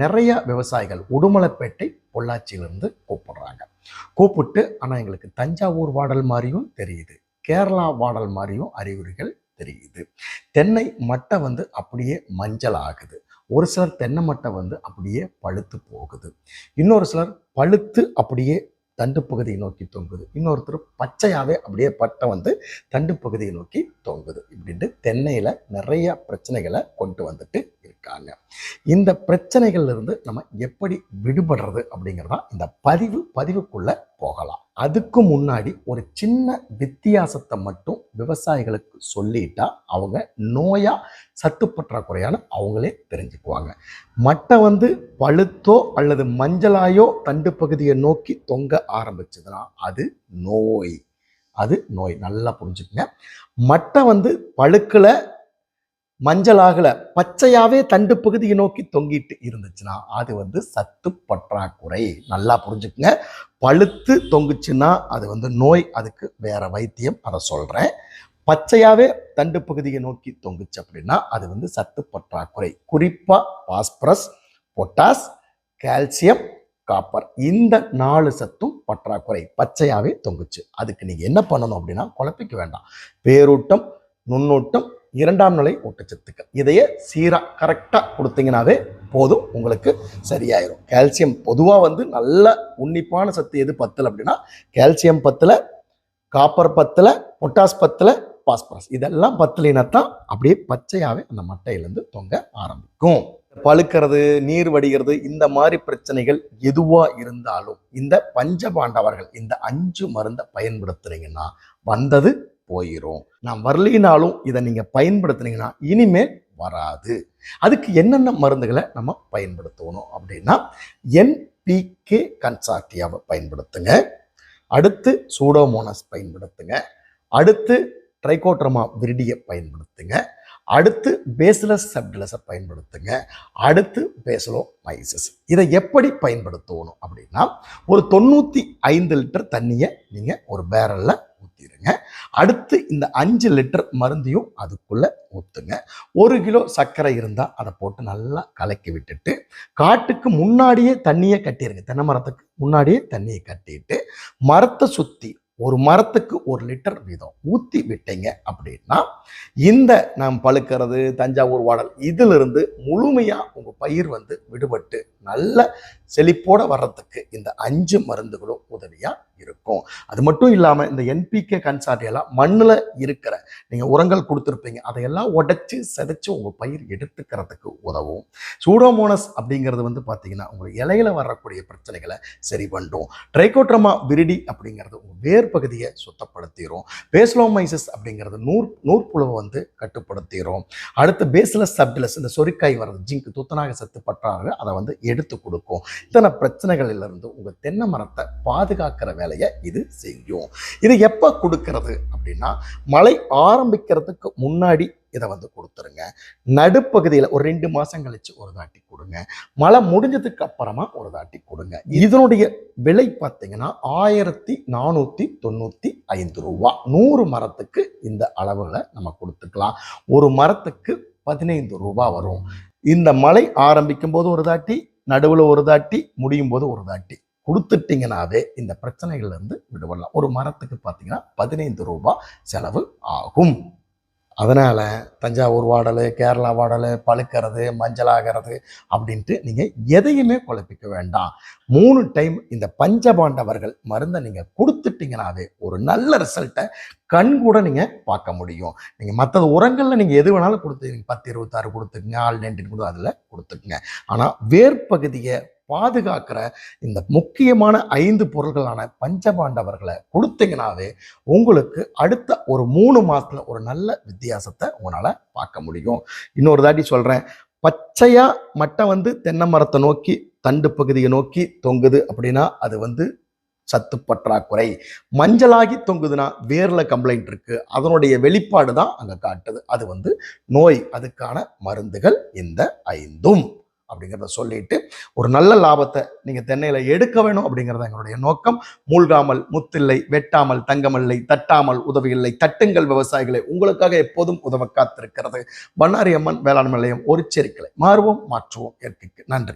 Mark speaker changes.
Speaker 1: நிறைய விவசாயிகள் உடுமலைப்பேட்டை பொள்ளாச்சியிலிருந்து கூப்பிடுறாங்க. கூப்பிட்டு ஆனால் எங்களுக்கு தஞ்சாவூர் வாடல் மாதிரியும் தெரியுது. கேரளா வாடல் மாதிரியும் அறிகுறிகள் தெரியுது. தென்னை மட்டை வந்து அப்படியே மஞ்சள் ஆகுது. ஒரு சிலர் தென்னை மட்டை வந்து அப்படியே பழுத்து போகுது. இன்னொரு சிலர் பழுத்து அப்படியே தண்டு பகுதியை நோக்கி தொங்குது. இன்னொருத்தர் பச்சையாகவே அப்படியே பட்டை வந்து தண்டு பகுதியை நோக்கி தொங்குது. இப்படின்ட்டு தென்னையில் நிறைய பிரச்சனைகளை கொண்டு வந்துட்டு இருக்காங்க. இந்த பிரச்சனைகள்ல இருந்து நம்ம எப்படி விடுபடுறது அப்படிங்கிறதா இந்த பதிவு பதிவுக்குள்ள போகலாம். அதுக்கு முன்னாடி ஒரு சின்ன வித்தியாசத்தை மட்டும் விவசாயிகளுக்கு சொல்லிட்டா அவங்க நோயா சத்து பற்றாக்குறையான அவங்களே தெரிஞ்சுக்குவாங்க. மட்டை வந்து பழுத்தோ அல்லது மஞ்சளாயோ தண்டு பகுதியை நோக்கி தொங்க ஆரம்பிச்சதுன்னா அது நோய். அது நோய். நல்லா புரிஞ்சுக்கங்க. மட்டை வந்து பழுக்கல மஞ்சளாகல பச்சையாவே தண்டு பகுதியை நோக்கி தொங்கிட்டு இருந்துச்சுன்னா அது வந்து சத்து பற்றாக்குறை. நல்லா புரிஞ்சுக்குங்க. பழுத்து தொங்குச்சுன்னா அது வந்து நோய் அதுக்கு வேற வைத்தியம் அதை சொல்றேன். பச்சையாவே தண்டு பகுதியை நோக்கி தொங்குச்சு அப்படின்னா அது வந்து சத்து பற்றாக்குறை. குறிப்பா பாஸ்பரஸ் பொட்டாஸ் கால்சியம் காப்பர் இந்த நாலு சத்தும் பற்றாக்குறை. பச்சையாவே தொங்குச்சு. அதுக்கு நீங்க என்ன பண்ணணும் அப்படின்னா குழப்பிக்க வேண்டாம். பேரூட்டம் நுண்ணூட்டம் இரண்டாம் நிலை ஊட்டச்சத்துக்கள். இதையே சீராக கரெக்டாக கொடுத்தீங்கனாவே போதும் உங்களுக்கு சரியாயிரும். கால்சியம் பொதுவாக வந்து நல்ல உன்னிப்பான சத்து எது பத்தில் அப்படின்னா கால்சியம் பத்தில் காப்பர் பத்தில் பொட்டாஸ் பத்தில் பாஸ்பரஸ் இதெல்லாம் பத்துலினத்தான் அப்படியே பச்சையாகவே அந்த மட்டையிலேருந்து தொங்க ஆரம்பிக்கும். பழுக்கிறது நீர் வடிகிறது இந்த மாதிரி பிரச்சனைகள் எதுவாக இருந்தாலும் இந்த பஞ்சபாண்டவர்கள் இந்த அஞ்சு மருந்தை பயன்படுத்துறீங்கன்னா வந்தது போயிடும் நான் வரலினாலும் இதை நீங்கள் பயன்படுத்துனீங்கன்னா இனிமேல் வராது. அதுக்கு என்னென்ன மருந்துகளை நம்ம பயன்படுத்தணும் அப்படின்னா என்பிகே கன்சார்டியாவை பயன்படுத்துங்க. அடுத்து சூடோமோனஸ் பயன்படுத்துங்க. அடுத்து ட்ரைகோட்ரமா விரிடியை பயன்படுத்துங்க. அடுத்து பேசிலஸ் சப்டிலஸை பயன்படுத்துங்க. அடுத்து பேசலோ மைசஸ் இதை எப்படி பயன்படுத்தணும் அப்படின்னா ஒரு தொண்ணூற்றி ஐந்து லிட்டர் தண்ணியை நீங்கள் ஒரு பேரலில் ஊற்றிடுங்க அடுத்து இந்த அஞ்சு லிட்டர் மருந்தையும் அதுக்குள்ளே ஊற்றுங்க ஒரு கிலோ சர்க்கரை இருந்தால் அதை போட்டு நல்லா கலக்கி விட்டுட்டு காட்டுக்கு முன்னாடியே தண்ணியை கட்டிடுங்க தென்னை மரத்துக்கு முன்னாடியே தண்ணியை கட்டிட்டு மரத்தை சுற்றி ஒரு மரத்துக்கு ஒரு லிட்டர் வீதம் ஊற்றி விட்டீங்க அப்படின்னா இந்த நாம் பழுக்கிறது தஞ்சாவூர் வாடல் இதிலிருந்து முழுமையாக உங்கள் பயிர் வந்து விடுபட்டு நல்ல செழிப்போடு வர்றதுக்கு இந்த அஞ்சு மருந்துகளும் உதவியாக இருக்கும். அது மட்டும் இல்லாமல் இந்த என்பிகே கன்சார்டியெல்லாம் மண்ணில் இருக்கிற நீங்கள் உரங்கள் கொடுத்துருப்பீங்க. அதையெல்லாம் உடைச்சி செதைச்சு உங்கள் பயிர் எடுத்துக்கிறதுக்கு உதவும். சூடோமோனஸ் அப்படிங்கிறது வந்து பார்த்தீங்கன்னா உங்கள் இலையில வரக்கூடிய பிரச்சனைகளை சரி பண்ணும் ட்ரைகோட்ரமா விரிடி அப்படிங்கிறது உங்கள் வேர் பகுதியை சுத்தப்படுத்திடும் பேஸ்லோமைசஸ் அப்படிங்கிறது நூற் நூற்புழுவை வந்து கட்டுப்படுத்திடும் அடுத்து பேஸ்லஸ் சப்டிலஸ் இந்த சொரிக்காய் வர்றது ஜிங்க் துத்தநாக சத்து பற்றாக அதை வந்து எடுத்து கொடுக்கும். இத்தனை பிரச்சனைகளிலிருந்து உங்கள் தென்னை மரத்தை பாதுகாக்கிற வேலையை இது செய்யும். இது எப்போ கொடுக்கறது அப்படின்னா மழை ஆரம்பிக்கிறதுக்கு முன்னாடி இதை வந்து கொடுத்துருங்க. நடுப்பகுதியில் ஒரு ரெண்டு மாதம் கழிச்சு ஒரு தாட்டி கொடுங்க. மழை முடிஞ்சதுக்கு அப்புறமா ஒரு தாட்டி கொடுங்க. இதனுடைய விலை பார்த்தீங்கன்னா ஆயிரத்தி நானூற்றி தொண்ணூற்றி ஐந்து ரூபா. நூறு மரத்துக்கு இந்த அளவில் நம்ம கொடுத்துக்கலாம். ஒரு மரத்துக்கு பதினைந்து ரூபா வரும். இந்த மழை ஆரம்பிக்கும் போது ஒரு தாட்டி நடுவில் ஒரு தாட்டி முடியும் போது ஒரு தாட்டி. கொடுத்துட்டீங்கனாவே இந்த பிரச்சனைகள்லேருந்து விடுபடலாம். ஒரு மரத்துக்கு பார்த்தீங்கன்னா பதினைந்து ரூபாய் செலவு ஆகும். அதனால் தஞ்சாவூர் வாடல் கேரளா வாடல் பழுக்கிறது மஞ்சளாகிறது அப்படின்ட்டு நீங்கள் எதையுமே குழப்பிக்க வேண்டாம். மூணு டைம் இந்த பஞ்சபாண்டவர்கள் மருந்தை நீங்கள் கொடுத்துட்டிங்கனாவே ஒரு நல்ல ரிசல்ட்டை கண் கூட நீங்கள் பார்க்க முடியும். நீங்கள் மற்றது உரங்களில் நீங்கள் எது வேணாலும் கொடுத்து பத்து இருபத்தாறு கொடுத்துக்குங்க ஆள் நென்டின் கூட அதில் கொடுத்துக்குங்க. ஆனால் வேர்ப்பகுதியை பாதுகாக்கிற இந்த முக்கியமான ஐந்து பொருள்களான பஞ்சபாண்டவர்களை கொடுத்தீங்கனாவே உங்களுக்கு அடுத்த ஒரு மூணு மாதத்துல ஒரு நல்ல வித்தியாசத்தை உங்களால் பார்க்க முடியும். இன்னொரு தாட்டி சொல்கிறேன் பச்சையாக மட்டை வந்து தென்னை மரத்தை நோக்கி தண்டு பகுதியை நோக்கி தொங்குது அப்படின்னா அது வந்து சத்து பற்றாக்குறை. மஞ்சளாகி தொங்குதுன்னா வேர்ல கம்ப்ளைண்ட் இருக்கு. அதனுடைய வெளிப்பாடு தான் அங்கே காட்டுது. அது வந்து நோய். அதுக்கான மருந்துகள் இந்த ஐந்தும். அப்படிங்கிறத சொல்லிட்டு ஒரு நல்ல லாபத்தை நீங்கள் தென்னையில் எடுக்க வேணும் அப்படிங்கிறது எங்களுடைய நோக்கம். மூழ்காமல் முத்தில்லை வெட்டாமல் தங்கமில்லை தட்டாமல் உதவியில்லை தட்டுங்கள் விவசாயிகளை. உங்களுக்காக எப்போதும் உதவ காத்திருக்கிறது. பண்ணாரி அம்மன் வேளாண் நிலையம் ஒரு செருக்களை மாறுவோம் மாற்றுவோம் இயற்கைக்கு. நன்றி.